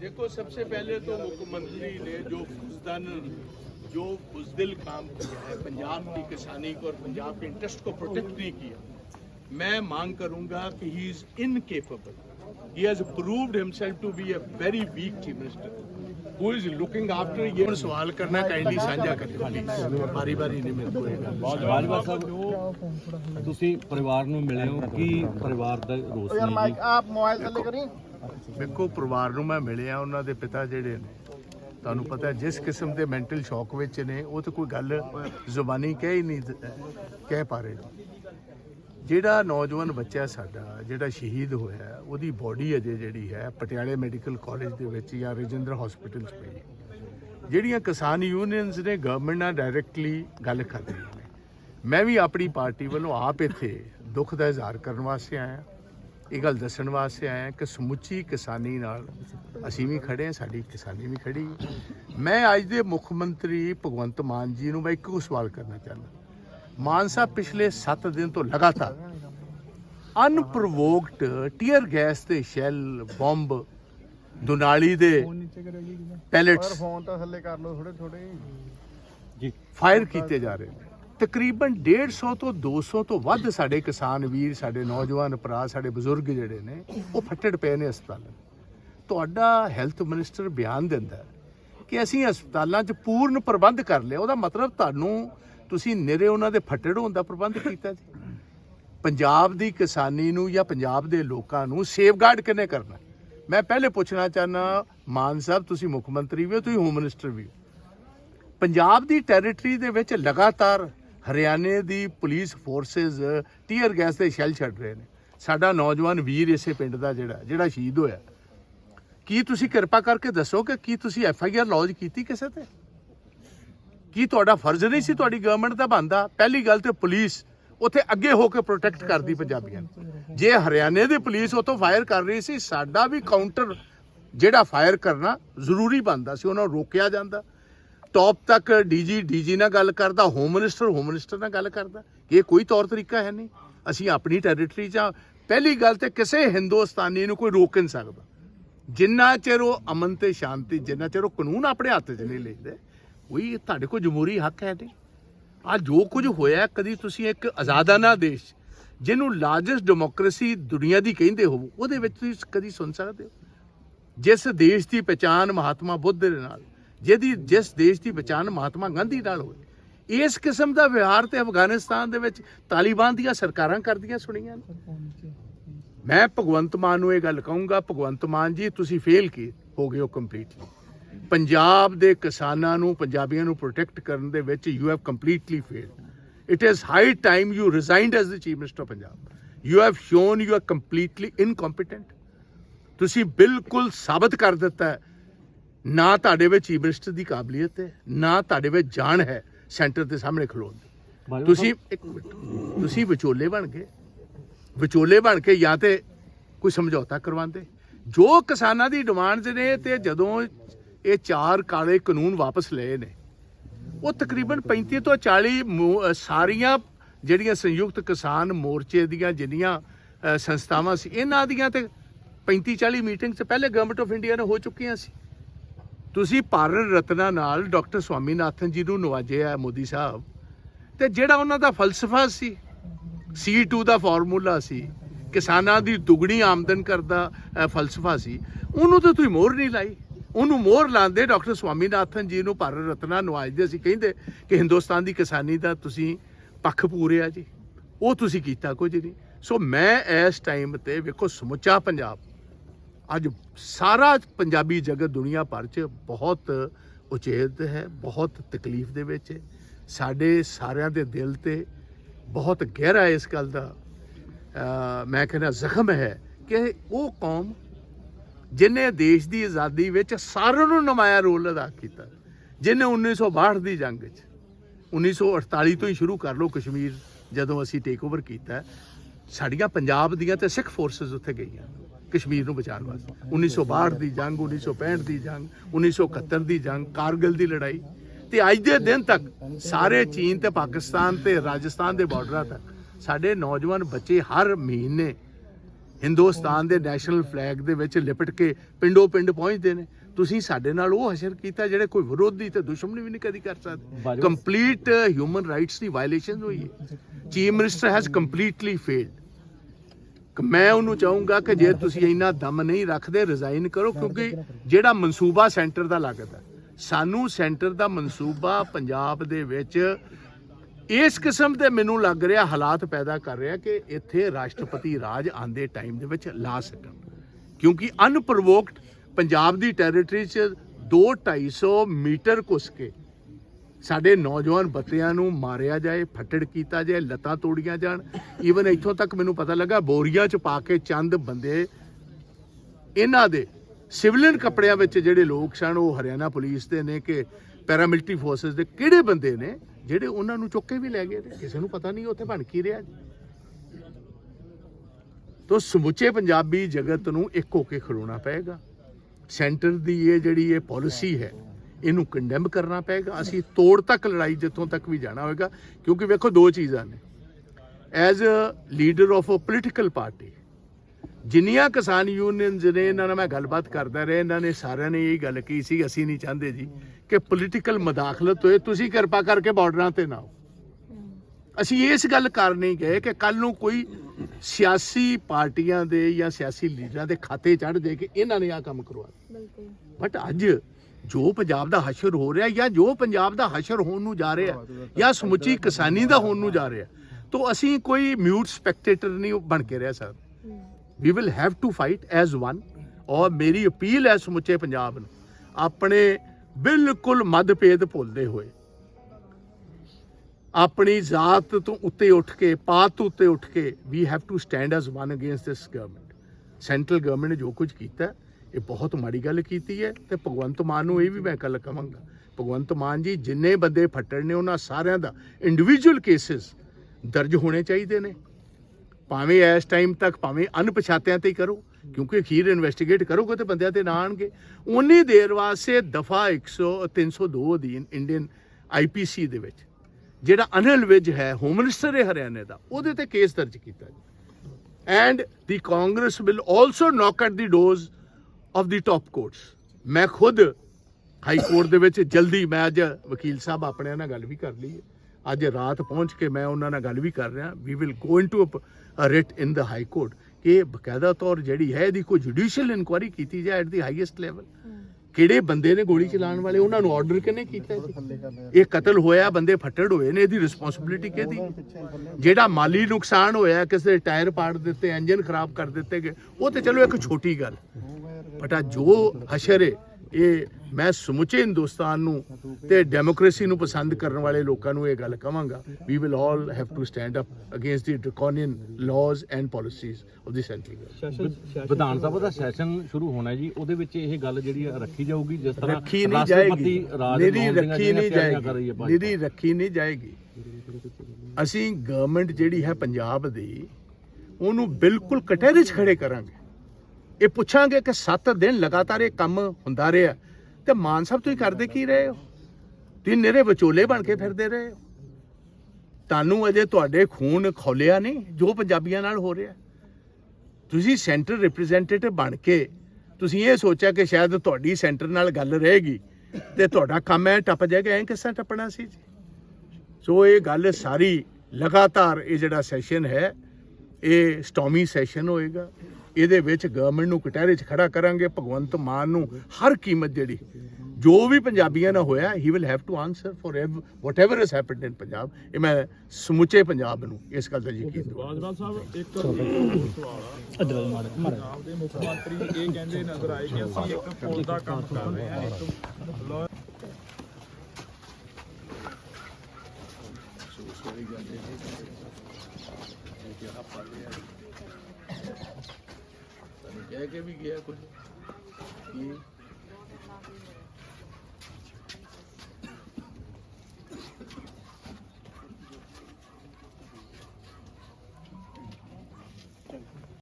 देखो सबसे पहले तो मुख्यमंत्री ने जो बुजदन जो बुजदिल काम किया है पंजाब की किसानी को और पंजाब के इंटरेस्ट को प्रोटेक्ट नहीं किया मैं मांग करूंगा कि he is incapable he has proved himself to be a very weak chief minister who is looking after ये ਹੁਣ ਸਵਾਲ ਕਰਨਾ ਕਾਈਂਡਲੀ ਸਾਂਝਾ ਕਰਿਓ ਪਲੀਜ਼ ਬਾਰੀ ਬਾਰੀ ਨਹੀਂ ਮੇਰੇ ਕੋਲ ਹੈਗਾ। ਬਾਜਵਾ ਸਾਹਿਬ ਤੁਸੀਂ ਪਰਿਵਾਰ ਨੂੰ ਮਿਲੇ ਹੋ ਕੀ ਪਰਿਵਾਰ ਦਾ ਰੋਸ ਯਾਰ ਨੇ ਮਾਈਕ ਜੀ ਆਪ ਮੋਬਾਈਲ ਥੱਲੇ ਕਰੀ ਵੇਖੋ, ਪਰਿਵਾਰ ਨੂੰ ਮੈਂ ਮਿਲਿਆ, ਉਹਨਾਂ ਦੇ ਪਿਤਾ ਜਿਹੜੇ ਨੇ। ਤੁਹਾਨੂੰ ਪਤਾ ਜਿਸ ਕਿਸਮ ਦੇ ਮੈਂਟਲ ਸ਼ੌਕ ਵਿੱਚ ਨੇ, ਉਹ ਤਾਂ ਕੋਈ ਗੱਲ ਜ਼ੁਬਾਨੀ ਕਹਿ ਹੀ ਨਹੀਂ ਕਹਿ ਪਾ ਰਹੇ ਜਿਹੜਾ ਨੌਜਵਾਨ ਬੱਚਾ ਸਾਡਾ, ਜਿਹੜਾ ਸ਼ਹੀਦ ਹੋਇਆ, ਉਹਦੀ ਬੋਡੀ ਅਜੇ ਜਿਹੜੀ ਹੈ, ਪਟਿਆਲੇ ਮੈਡੀਕਲ ਕਾਲਜ ਦੇ ਵਿੱਚ ਜਾਂ ਰਜਿੰਦਰ ਹਸਪੀਟਲ 'ਚ ਪਈ ਜਿਹੜੀਆਂ ਕਿਸਾਨ ਯੂਨੀਅਨਸ ਨੇ ਗਵਰਨਮੈਂਟ ਨਾਲ ਡਾਇਰੈਕਟਲੀ ਗੱਲ ਕਰ ਰਹੀਆਂ ਮੈਂ ਵੀ ਆਪਣੀ ਪਾਰਟੀ ਵੱਲੋਂ ਆਪ ਇੱਥੇ ਦੁੱਖ ਦਾ ਇਜ਼ਹਾਰ ਕਰਨ ਵਾਸਤੇ ਆਇਆ। ਇਹ ਗੱਲ ਦੱਸਣ ਵਾਸਤੇ ਆਇਆ ਕਿ ਸਮੁੱਚੀ ਕਿਸਾਨੀ ਨਾਲ ਅਸੀਂ ਵੀ ਖੜੇ ਹਾਂ ਸਾਡੀ ਕਿਸਾਨੀ ਵੀ ਖੜੀ ਹੈ। ਮੈਂ ਅੱਜ ਦੇ ਮੁੱਖ ਮੰਤਰੀ ਭਗਵੰਤ ਮਾਨ ਜੀ ਨੂੰ ਮੈਂ ਇੱਕੋ ਸਵਾਲ ਕਰਨਾ ਚਾਹੁੰਦਾ। ਮਾਨ ਸਾਹਿਬ ਪਿਛਲੇ 7 ਦਿਨ ਤੋਂ ਲਗਾਤਾਰ ਅਨਪ੍ਰੋਵੋਕਡ ਟੀਅਰ ਗੈਸ ਤੇ ਸ਼ੈਲ ਬੰਬ ਦੁਨਾਲੀ ਦੇ ਪੈਲੇਟਸ ਫੋਨ ਤਾਂ ਥੱਲੇ ਕਰ ਲਓ ਥੋੜੇ ਥੋੜੇ ਜੀ ਫਾਇਰ ਕੀਤੇ ਜਾ ਰਹੇ ਨੇ। ਤਕਰੀਬਨ 150 ਤੋਂ 200 ਤੋਂ ਵੱਧ ਸਾਡੇ ਕਿਸਾਨ ਵੀਰ, ਸਾਡੇ ਨੌਜਵਾਨ ਭਰਾ, ਸਾਡੇ ਬਜ਼ੁਰਗ ਜਿਹੜੇ ਨੇ, ਉਹ ਫੱਟੜ ਪਏ ਨੇ ਹਸਪਤਾਲਾਂ ਤੁਹਾਡਾ ਹੈਲਥ ਮਿਨਿਸਟਰ ਬਿਆਨ ਦਿੰਦਾ ਕਿ ਅਸੀਂ ਹਸਪਤਾਲਾਂ 'ਚ ਪੂਰਨ ਪ੍ਰਬੰਧ ਕਰ ਲਿਆ। ਉਹਦਾ ਮਤਲਬ ਤੁਹਾਨੂੰ, ਤੁਸੀਂ ਨਿਰੇ ਉਹਨਾਂ ਦੇ ਫੱਟੜ ਹੋਣ ਦਾ ਪ੍ਰਬੰਧ ਕੀਤਾ ਜੀ। ਪੰਜਾਬ ਦੀ ਕਿਸਾਨੀ ਨੂੰ ਜਾਂ ਪੰਜਾਬ ਦੇ ਲੋਕਾਂ ਨੂੰ ਸੇਫਗਾਰਡ ਕਿਨੇ ਕਰਨਾ? ਮੈਂ ਪਹਿਲੇ ਪੁੱਛਣਾ ਚਾਹਨਾ ਮਾਨ ਸਾਹਿਬ, ਤੁਸੀਂ ਮੁੱਖ ਮੰਤਰੀ ਵੀ ਹੋ, ਤੁਸੀਂ ਹੋਮ ਮਿਨਿਸਟਰ ਵੀ ਹੋ। ਪੰਜਾਬ ਦੀ ਟੈਰੀਟਰੀ ਦੇ ਵਿੱਚ ਲਗਾਤਾਰ ਹਰਿਆਣੇ ਦੀ ਪੁਲਿਸ ਫੋਰਸਸ ਟੀਅਰ ਗੈਸ ਦੇ ਸ਼ੈਲ ਛੱਡ ਰਹੇ ਨੇ। ਸਾਡਾ ਨੌਜਵਾਨ ਵੀਰ ਇਸੇ ਪਿੰਡ ਦਾ ਜਿਹੜਾ ਜਿਹੜਾ ਸ਼ਹੀਦ ਹੋਇਆ। ਕੀ ਤੁਸੀਂ ਕਿਰਪਾ ਕਰਕੇ ਦੱਸੋ ਕਿ ਕੀ ਤੁਸੀਂ ਐਫ ਆਈ ਆਰ ਲੌਜ ਕੀਤੀ ਕਿਸੇ ਤੇ? ਕੀ ਤੁਹਾਡਾ ਫਰਜ਼ ਨਹੀਂ ਸੀ ਤੁਹਾਡੀ ਗਵਰਨਮੈਂਟ ਦਾ ਬੰਦਾ ਪਹਿਲੀ ਗੱਲ ਤੇ ਪੁਲਿਸ ਉੱਥੇ ਅੱਗੇ ਹੋ ਕੇ ਪ੍ਰੋਟੈਕਟ ਕਰਦੀ ਪੰਜਾਬੀਆਂ ਨੂੰ। ਜੇ ਹਰਿਆਣੇ ਦੀ ਪੁਲਿਸ ਉਤੋਂ ਫਾਇਰ ਕਰ ਰਹੀ ਸੀ, ਸਾਡਾ ਵੀ ਕਾਊਂਟਰ ਜਿਹੜਾ ਫਾਇਰ ਕਰਨਾ ਜ਼ਰੂਰੀ ਬਣਦਾ ਸੀ, ਉਹਨਾਂ ਨੂੰ ਰੋਕਿਆ ਜਾਂਦਾ। ਟੌਪ ਤੱਕ ਡੀਜੀ ਡੀਜੀ ਨਾਲ ਗੱਲ ਕਰਦਾ ਹੋਮ ਮਿਨਿਸਟਰ ਹੋਮ ਮਿਨਿਸਟਰ ਨਾਲ ਗੱਲ ਕਰਦਾ। ਇਹ ਕੋਈ ਤੌਰ ਤਰੀਕਾ ਹੈ ਨਹੀਂ। ਅਸੀਂ ਆਪਣੀ ਟੈਰੀਟਰੀ 'ਚ ਪਹਿਲੀ ਗੱਲ ਤੇ ਕਿਸੇ ਹਿੰਦੁਸਤਾਨੀ ਨੂੰ ਕੋਈ ਰੋਕ ਨਹੀਂ ਸਕਦਾ। ਜਿੰਨਾ ਚਿਰ ਉਹ ਅਮਨ ਤੇ ਸ਼ਾਂਤੀ, ਜਿੰਨਾ ਚਿਰ ਉਹ ਕਾਨੂੰਨ ਆਪਣੇ ਹੱਥ 'ਚ ਨਹੀਂ ਲੈਂਦੇ ਕੋਈ ਤੁਹਾਡੇ ਕੋਲ ਜਮਹੂਰੀ ਹੱਕ ਹੈ ਨਹੀਂ। ਆ ਜੋ ਕੁਝ ਹੋਇਆ, ਕਦੀ ਤੁਸੀਂ ਇੱਕ ਆਜ਼ਾਦਾਨਾ ਦੇਸ਼, ਜਿਹਨੂੰ ਲਾਰਜੈਸਟ ਡੈਮੋਕ੍ਰੇਸੀ ਦੁਨੀਆ ਦੀ ਕਹਿੰਦੇ ਹੋ ਉਹਦੇ ਵਿੱਚ ਤੁਸੀਂ ਕਦੀ ਸੁਣ ਸਕਦੇ ਹੋ? ਜਿਸ ਦੇਸ਼ ਦੀ ਪਛਾਣ ਮਹਾਤਮਾ ਬੁੱਧ ਦੇ ਨਾਲ ਜਿਹਦੀ ਜਿਸ ਦੇਸ਼ ਦੀ ਪਛਾਣ ਮਹਾਤਮਾ ਗਾਂਧੀ ਨਾਲ ਹੋਈ ਇਸ ਕਿਸਮ ਦਾ ਵਿਹਾਰ ਤੇ ਅਫਗਾਨਿਸਤਾਨ ਦੇ ਵਿੱਚ ਤਾਲਿਬਾਨ ਦੀਆਂ ਸਰਕਾਰਾਂ ਕਰਦੀਆਂ ਸੁਣੀਆਂ ਮੈਂ ਭਗਵੰਤ ਮਾਨ ਨੂੰ ਇਹ ਗੱਲ ਕਹੂੰਗਾ, ਭਗਵੰਤ ਮਾਨ ਜੀ, ਤੁਸੀਂ ਫੇਲ ਕੀ ਹੋ ਗਏ ਹੋ ਕੰਪਲੀਟਲੀ ਪੰਜਾਬ ਦੇ ਕਿਸਾਨਾਂ ਨੂੰ, ਪੰਜਾਬੀਆਂ ਨੂੰ ਪ੍ਰੋਟੈਕਟ ਕਰਨ ਦੇ ਵਿੱਚ you have completely failed it is high time you resigned as the chief minister of Punjab you have shown you are completely incompetent ਤੁਸੀਂ ਬਿਲਕੁਲ ਸਾਬਤ ਕਰ ਦਿੱਤਾ ਹੈ। ਨਾ ਤੁਹਾਡੇ ਵਿੱਚ ਚੀਫ ਮਿਨਿਸਟਰ ਦੀ ਕਾਬਲੀਅਤ ਹੈ ਨਾ ਤੁਹਾਡੇ ਵਿੱਚ ਜਾਣ ਹੈ ਸੈਂਟਰ ਦੇ ਸਾਹਮਣੇ ਖਲੋਣ ਦੀ। ਤੁਸੀਂ ਇੱਕ ਮਿੰਟ ਤੁਸੀਂ ਵਿਚੋਲੇ ਬਣ ਗਏ ਵਿਚੋਲੇ ਬਣ ਕੇ ਜਾਂ ਤੇ ਕੋਈ ਸਮਝੌਤਾ ਕਰਵਾਉਂਦੇ। ਜੋ ਕਿਸਾਨਾਂ ਦੀ ਡਿਮਾਂਡਸ ਨੇ ਤੇ ਜਦੋਂ ਇਹ ਚਾਰ ਕਾਲੇ ਕਾਨੂੰਨ ਵਾਪਸ ਲਏ ਨੇ ਉਹ ਤਕਰੀਬਨ 35 ਤੋਂ 40 ਮੋ- ਅ, ਸਾਰੀਆਂ ਜਿਹੜੀਆਂ ਸੰਯੁਕਤ ਕਿਸਾਨ ਮੋਰਚੇ ਦੀਆਂ ਜਿੰਨੀਆਂ ਸੰਸਥਾਵਾਂ ਸੀ ਇਹਨਾਂ ਦੀਆਂ ਤੇ 35 40 ਮੀਟਿੰਗ ਚ ਪਹਿਲੇ ਗਵਰਨਮੈਂਟ ਆਫ ਇੰਡੀਆ ਨੇ ਹੋ ਚੁੱਕੀਆਂ ਸੀ। ਤੁਸੀਂ ਭਾਰਤ ਰਤਨਾ ਨਾਲ ਡਾਕਟਰ ਸਵਾਮੀਨਾਥਨ ਜੀ ਨੂੰ ਨਵਾਜਿਆ ਮੋਦੀ ਸਾਹਿਬ। ਤੇ ਜਿਹੜਾ ਉਹਨਾਂ ਦਾ ਫਲਸਫਾ ਸੀ C2 ਦਾ ਫਾਰਮੂਲਾ ਸੀ, ਕਿਸਾਨਾਂ ਦੀ ਦੁੱਗਣੀ ਆਮਦਨ ਕਰਦਾ ਫਲਸਫਾ ਸੀ, ਉਹਨੂੰ ਤਾਂ ਤੁਸੀਂ ਮੋਹਰ ਨਹੀਂ ਲਾਈ। ਉਹਨੂੰ ਮੋਹਰ ਲਾਉਂਦੇ ਡਾਕਟਰ ਸਵਾਮੀਨਾਥਨ ਜੀ ਨੂੰ ਭਾਰਤ ਰਤਨਾ ਨਵਾਜਦੇ ਸੀ, ਕਹਿੰਦੇ ਕਿ ਹਿੰਦੁਸਤਾਨ ਦੀ ਕਿਸਾਨੀ ਦਾ ਤੁਸੀਂ ਪੱਖ ਪੂਰਿਆ ਜੀ। ਉਹ ਤੁਸੀਂ ਕੀਤਾ ਕੁਝ ਨਹੀਂ। ਸੋ ਮੈਂ ਇਸ ਟਾਈਮ ਤੇ ਵੇਖੋ ਸਮੁੱਚਾ ਪੰਜਾਬ ਅੱਜ ਸਾਰਾ ਪੰਜਾਬੀ ਜਗਤ ਦੁਨੀਆ ਭਰ 'ਚ ਬਹੁਤ ਉਚੇਤ ਹੈ, ਬਹੁਤ ਤਕਲੀਫ ਦੇ ਵਿੱਚ ਹੈ। ਸਾਡੇ ਸਾਰਿਆਂ ਦੇ ਦਿਲ ਤੇ ਬਹੁਤ ਗਹਿਰਾ ਇਸ ਗੱਲ ਦਾ ਮੈਂ ਕਹਿੰਦਾ ਜ਼ਖਮ ਹੈ ਕਿ ਉਹ ਕੌਮ ਜਿਨੇ ਦੇਸ਼ ਦੀ ਆਜ਼ਾਦੀ ਵਿੱਚ ਸਾਰਿਆਂ ਨੂੰ ਨਮਾਇਆ ਰੋਲ ਅਦਾ ਕੀਤਾ, ਜਿਨੇ 1962 ਦੀ ਜੰਗ 'ਚ 1948 ਤੋਂ ਹੀ ਸ਼ੁਰੂ ਕਰ ਲਓ ਕਸ਼ਮੀਰ ਜਦੋਂ ਅਸੀਂ ਟੇਕ ਓਵਰ ਕੀਤਾ, ਸਾਡੀਆਂ ਪੰਜਾਬ ਦੀਆਂ ਤੇ ਸਿੱਖ ਫੋਰਸਸ ਉੱਥੇ ਗਈਆਂ। ਕਸ਼ਮੀਰ ਨੂੰ ਬਚਾਉਣ ਵਾਸਤੇ। 1962 ਦੀ ਜੰਗ 1965 ਦੀ ਜੰਗ 1971 ਦੀ ਜੰਗ ਕਾਰਗਿਲ ਦੀ ਲੜਾਈ। ਤੇ ਅੱਜ ਦੇ ਦਿਨ ਤੱਕ ਸਾਰੇ ਚੀਨ ਤੇ ਪਾਕਿਸਤਾਨ ਤੇ ਰਾਜਸਥਾਨ ਦੇ ਬਾਰਡਰਾਂ ਤੱਕ ਸਾਡੇ ਨੌਜਵਾਨ ਬੱਚੇ ਹਰ ਮਹੀਨੇ ਹਿੰਦੁਸਤਾਨ ਦੇ ਨੈਸ਼ਨਲ ਫਲੈਗ ਦੇ ਵਿੱਚ ਲਿਪਟ ਕੇ ਪਿੰਡੋ ਪਿੰਡ ਪਹੁੰਚਦੇ ਨੇ। ਤੁਸੀਂ ਸਾਡੇ ਨਾਲ ਉਹ ਹਸ਼ਰ ਕੀਤਾ ਜਿਹੜੇ ਕੋਈ ਵਿਰੋਧੀ ਤੇ ਦੁਸ਼ਮਣੀ ਵੀ ਨਹੀਂ ਕਦੀ ਕਰ ਸਕਦੇ। ਕੰਪਲੀਟ ਹਿਊਮਨ ਰਾਈਟਸ ਦੀ ਵਾਇਲੇਸ਼ਨ ਹੋਈ ਹੈ। Chief minister has completely failed ਮੈਂ ਉਹਨੂੰ ਚਾਹੂੰਗਾ ਕਿ ਜੇ ਤੁਸੀਂ ਇੰਨਾ ਦਮ ਨਹੀਂ ਰੱਖਦੇ ਰਿਜ਼ਾਈਨ ਕਰੋ ਕਿਉਂਕਿ ਜਿਹੜਾ ਮਨਸੂਬਾ ਸੈਂਟਰ ਦਾ ਲੱਗਦਾ ਸਾਨੂੰ ਸੈਂਟਰ ਦਾ ਮਨਸੂਬਾ ਪੰਜਾਬ ਦੇ ਵਿੱਚ ਇਸ ਕਿਸਮ ਦੇ ਮੈਨੂੰ ਲੱਗ ਰਿਹਾ ਹਾਲਾਤ ਪੈਦਾ ਕਰ ਰਿਹਾ ਕਿ ਇੱਥੇ ਰਾਸ਼ਟਰਪਤੀ ਰਾਜ ਆਂਦੇ ਟਾਈਮ ਦੇ ਵਿੱਚ ਲਾ ਸਕਣ। ਕਿਉਂਕਿ ਅਨਪ੍ਰੋਵੋਕਡ ਪੰਜਾਬ ਦੀ ਟੈਰੀਟਰੀ 'ਚ 2-250 ਮੀਟਰ ਘੁਸ ਕੇ ਸਾਡੇ ਨੌਜਵਾਨ ਬੱਚਿਆਂ ਨੂੰ ਮਾਰਿਆ ਜਾਏ, ਫੱਟੜ ਕੀਤਾ ਜਾਏ, ਲੱਤਾਂ ਤੋੜੀਆਂ ਜਾਣ। ਈਵਨ ਇੱਥੋਂ ਤੱਕ ਮੈਨੂੰ ਪਤਾ ਲੱਗਾ, ਬੋਰੀਆਂ 'ਚ ਪਾ ਕੇ ਚੰਦ ਬੰਦੇ, ਇਹਨਾਂ ਦੇ ਸਿਵਲਨ ਕੱਪੜਿਆਂ ਵਿੱਚ ਜਿਹੜੇ ਲੋਕ ਸਨ, ਉਹ ਹਰਿਆਣਾ ਪੁਲਿਸ ਦੇ ਨੇ ਕਿ ਪੈਰਾਮਿਲਟਰੀ ਫੋਰਸਸ ਦੇ ਕਿਹੜੇ ਬੰਦੇ ਨੇ, ਜਿਹੜੇ ਉਹਨਾਂ ਨੂੰ ਚੁੱਕ ਕੇ ਵੀ ਲੈ ਗਏ ਨੇ ਕਿਸੇ ਨੂੰ ਪਤਾ ਨਹੀਂ ਉੱਥੇ ਬਣ ਕੀ ਰਿਹਾ। ਤੋ ਸਮੁੱਚੇ ਪੰਜਾਬੀ ਜਗਤ ਨੂੰ ਇੱਕ ਹੋ ਕੇ ਖਲੋਣਾ ਪਏਗਾ। ਸੈਂਟਰ ਦੀ ਇਹ ਜਿਹੜੀ ਇਹ ਪਾਲਿਸੀ ਹੈ ਇਹਨੂੰ ਕੰਡੈਮ ਕਰਨਾ ਪਏਗਾ। ਅਸੀਂ ਤੋੜ ਤੱਕ ਲੜਾਈ ਜਿੱਥੋਂ ਤੱਕ ਵੀ ਜਾਣਾ ਹੋਵੇਗਾ ਕਿਉਂਕਿ ਵੇਖੋ ਦੋ ਚੀਜ਼ਾਂ ਨੇ। As a leader of a political party ਜਿੰਨੀਆਂ ਕਿਸਾਨ ਯੂਨੀਅਨਸ ਨੇ ਇਹਨਾਂ ਨਾਲ ਮੈਂ ਗੱਲਬਾਤ ਕਰਦਾ ਰਿਹਾ ਇਹਨਾਂ ਨੇ ਸਾਰਿਆਂ ਨੇ ਇਹ ਗੱਲ ਕਹੀ ਸੀ ਅਸੀਂ ਨਹੀਂ ਚਾਹੁੰਦੇ ਜੀ ਕਿ ਪੋਲੀਟੀਕਲ ਮਦਾਖਲਤ ਹੋਏ। ਤੁਸੀਂ ਕਿਰਪਾ ਕਰਕੇ ਬਾਰਡਰਾਂ ਤੇ ਨਾ ਆਓ। ਅਸੀਂ ਇਸ ਗੱਲ ਕਰ ਨਹੀਂ ਗਏ ਕਿ ਕੱਲ ਨੂੰ ਕੋਈ ਸਿਆਸੀ ਪਾਰਟੀਆਂ ਦੇ ਜਾਂ ਸਿਆਸੀ ਲੀਡਰਾਂ ਦੇ ਖਾਤੇ ਚੜ੍ਹ ਦੇ ਕਿ ਇਹਨਾਂ ਨੇ ਆ ਕੰਮ ਕਰਵਾ ਬਿਲਕੁਲ। ਬਟ ਅੱਜ ਜੋ ਪੰਜਾਬ ਦਾ ਹਸ਼ਰ ਹੋ ਰਿਹਾ ਜਾਂ ਜੋ ਪੰਜਾਬ ਦਾ ਹਸ਼ਰ ਹੋਣ ਨੂੰ ਜਾ ਰਿਹਾ ਜਾਂ ਸਮੁੱਚੀ ਕਿਸਾਨੀ ਦਾ ਹੋਣ ਨੂੰ ਜਾ ਰਿਹਾ, ਤੋਂ ਅਸੀਂ ਕੋਈ ਮਿਊਟ ਸਪੈਕਟੇਟਰ ਨਹੀਂ ਬਣ ਕੇ ਰਹਿ ਸਕਦੇ। We will have to fight as one ਔਰ ਮੇਰੀ ਅਪੀਲ ਹੈ ਸਮੁੱਚੇ ਪੰਜਾਬ ਨੂੰ, ਆਪਣੇ ਬਿਲਕੁਲ ਮਤਭੇਦ ਭੁੱਲਦੇ ਹੋਏ, ਆਪਣੀ ਜ਼ਾਤ ਤੋਂ ਉੱਤੇ ਉੱਠ ਕੇ, ਪਾਤ ਤੋਂ ਉੱਤੇ ਉੱਠ ਕੇ we have to stand as one against this government central government ਨੇ ਜੋ ਕੁਝ ਕੀਤਾ ਇਹ ਬਹੁਤ ਮਾੜੀ ਗੱਲ ਕੀਤੀ ਹੈ ਤੇ ਭਗਵੰਤ ਮਾਨ ਨੂੰ ਇਹ ਵੀ ਮੈਂ ਕੱਲ ਕਹਾਂਗਾ। ਭਗਵੰਤ ਮਾਨ ਜੀ, ਜਿੰਨੇ ਬੰਦੇ ਫੱਟੜ ਨੇ, ਉਹਨਾਂ ਸਾਰਿਆਂ ਦਾ ਇੰਡੀਵਿਜੂਅਲ ਕੇਸਿਸ ਦਰਜ ਹੋਣੇ ਚਾਹੀਦੇ ਨੇ। ਭਾਵੇਂ ਇਸ ਟਾਈਮ ਤੱਕ, ਭਾਵੇਂ ਅਣਪਛਾਤਿਆਂ ਤੇ ਹੀ ਕਰੋ, ਕਿਉਂਕਿ ਅਖੀਰ ਇਨਵੈਸਟੀਗੇਟ ਕਰੋਗੇ ਤੇ ਬੰਦਿਆਂ ਤੇ ਨਾ ਆਣਗੇ। ਉਨੀ ਦੇਰ ਵਾਸਤੇ ਦਫਾ 100 302 ਅਧੀਨ ਇੰਡੀਅਨ ਆਈਪੀਸੀ ਦੇ ਵਿੱਚ, ਜਿਹੜਾ ਅਨਿਲ ਵਿਜ ਹੈ ਹੋਮ ਮਿਨਿਸਟਰ ਹੈ ਹਰਿਆਣੇ ਦਾ, ਉਹਦੇ ਤੇ ਕੇਸ ਦਰਜ ਕੀਤਾ and the Congress will also knock at the doors of the top courts ਮੈਂ ਖੁਦ ਹਾਈ ਕੋਰਟ ਦੇ ਵਿੱਚ ਜਲਦੀ ਮੈਂ ਅੱਜ ਵਕੀਲ ਸਾਹਿਬ ਆਪਣਿਆਂ ਨਾਲ ਗੱਲ ਵੀ ਕਰ ਲਈ ਹੈ। ਅੱਜ ਰਾਤ ਪਹੁੰਚ ਕੇ ਮੈਂ ਉਹਨਾਂ ਨਾਲ ਗੱਲ ਵੀ ਕਰ ਰਿਹਾ। We will go into a writ in the high court ਕਿ ਬਕਾਇਦਾ ਤੌਰ ਜਿਹੜੀ ਹੈ ਇਹਦੀ ਕੋਈ ਜੁਡੀਸ਼ੀਅਲ ਇਨਕੁਆਇਰੀ ਕੀਤੀ ਜਾਏ ਐਟ ਦੀ ਹਾਈਐਸਟ ਲੈਵਲ ਕਿਹੜੇ ਬੰਦੇ ਨੇ ਗੋਲੀ ਚਲਾਉਣ ਵਾਲੇ, ਉਹਨਾਂ ਨੂੰ ਆਰਡਰ ਕਿਹਨੇ ਕੀਤਾ ਇਹ ਕਤਲ ਹੋਇਆ, ਬੰਦੇ ਫੱਟੜ ਹੋਏ ਨੇ, ਇਹਦੀ ਰਿਸਪੌਂਸਿਬਿਲਿਟੀ ਕਿਹਦੀ? ਜਿਹੜਾ ਮਾਲੀ ਨੁਕਸਾਨ ਹੋਇਆ, ਕਿਸੇ ਦੇ ਟਾਇਰ ਪਾੜ ਦਿੱਤੇ ਇੰਜਨ ਖਰਾਬ ਕਰ ਦਿੱਤੇ ਗਏ, ਉਹ ਤੇ ਚਲੋ ਇੱਕ ਛੋਟੀ ਗੱਲ। ਬਟ ਆ ਜੋ ਹਸ਼ਰ ਹੈ ਇਹ ਮੈਂ ਸਮੁੱਚੇ ਹਿੰਦੁਸਤਾਨ ਨੂੰ ਤੇ ਡੈਮੋਕ੍ਰੇਸੀ ਨੂੰ ਪਸੰਦ ਕਰਨ ਵਾਲੇ ਲੋਕਾਂ ਨੂੰ ਇਹ ਗੱਲ ਕਵਾਂਗਾ we will all have to stand up against the draconian laws and policies of the central government Vidhan Sabha the session ਸ਼ੁਰੂ ਹੋਣਾ ਜੀ ਉਹਦੇ ਵਿੱਚ ਇਹ ਗੱਲ ਜਿਹੜੀ ਰੱਖੀ ਜਾਊਗੀ ਜਿਸ ਤਰ੍ਹਾਂ ਰੱਖੀ ਨਹੀਂ ਜਾਏਗੀ। ਦੀਆਂ ਰੱਖੀ ਨਹੀਂ ਜਾਏਗੀ। ਨਿਰੀ ਰੱਖੀ ਨਹੀਂ ਜਾਏਗੀ। ਅਸੀਂ ਗਵਰਨਮੈਂਟ ਜਿਹੜੀ ਹੈ ਪੰਜਾਬ ਦੀ ਉਹਨੂੰ ਬਿਲਕੁਲ ਕਟਹਿਰੇ 'ਚ ਖੜੇ ਕਰਾਂਗੇ। ਇਹ ਪੁੱਛਾਂਗੇ ਕਿ 7 ਦਿਨ ਲਗਾਤਾਰ ਇਹ ਕੰਮ ਹੁੰਦਾ ਰਿਹਾ ਤੇ ਮਾਨ ਸਾਹਿਬ, ਤੁਸੀਂ ਕਰਦੇ ਕੀ ਰਹੇ ਹੋ? ਤੁਸੀਂ ਨਿਰੇ ਵਿਚੋਲੇ ਬਣ ਕੇ ਫਿਰਦੇ ਰਹੇ ਹੋ। ਤੁਹਾਨੂੰ ਅਜੇ ਤੁਹਾਡੇ ਖੂਨ ਖੌਲਿਆ ਨਹੀਂ, ਜੋ ਪੰਜਾਬੀਆਂ ਨਾਲ ਹੋ ਰਿਹਾ ਤੁਸੀਂ ਸੈਂਟਰ ਰਿਪਰੈਜ਼ੈਂਟੇਟਿਵ ਬਣ ਕੇ, ਤੁਸੀਂ ਇਹ ਸੋਚਿਆ ਕਿ ਸ਼ਾਇਦ ਤੁਹਾਡੀ ਸੈਂਟਰ ਨਾਲ ਗੱਲ ਰਹੇਗੀ ਤੇ ਤੁਹਾਡਾ ਕੰਮ ਐ ਟੱਪ ਜਾਏਗਾ, ਐਂ ਕਿਸ ਤਰ੍ਹਾਂ ਟੱਪਣਾ ਸੀ ਜੀ? ਸੋ ਇਹ ਗੱਲ ਸਾਰੀ ਲਗਾਤਾਰ ਇਹ ਜਿਹੜਾ ਸੈਸ਼ਨ ਹੈ, ਇਹ ਸਟੋਮੀ ਸੈਸ਼ਨ ਹੋਏਗਾ। ਇਹਦੇ ਵਿੱਚ ਗਵਰਨਮੈਂਟ ਨੂੰ ਕਟਹਿਰੇ 'ਚ ਖੜਾ ਕਰਾਂਗੇ ਭਗਵੰਤ ਮਾਨ ਨੂੰ ਹਰ ਕੀਮਤ ਜਿਹੜੀ ਜੋ ਵੀ ਪੰਜਾਬੀਆਂ ਨਾਲ ਹੋਇਆ he will have to answer for whatever has happened in Punjab ਇਹ ਮੈਂ ਸਮੁੱਚੇ ਪੰਜਾਬ ਨੂੰ ਇਸ ਗੱਲ ਦਾ ਯਕੀਨ ਦਿਵਾਉਂਦਾ ਬਾਜਵਾ ਸਾਹਿਬ ਇੱਕ ਸਵਾਲ ਆ। ਪੰਜਾਬ ਦੇ ਮੁੱਖ ਮੰਤਰੀ ਇਹ ਕਹਿੰਦੇ ਨਜ਼ਰ ਆਏ ਕਿ ਅਸੀਂ ਇੱਕ ਪੁਲ ਦਾ ਕੰਮ ਕਰ ਰਹੇ ਹਾਂ ਇੱਕ ਲੋ- ਕਹਿ ਕੇ ਵੀ ਗਿਆ ਕੁਝ ਕੀ?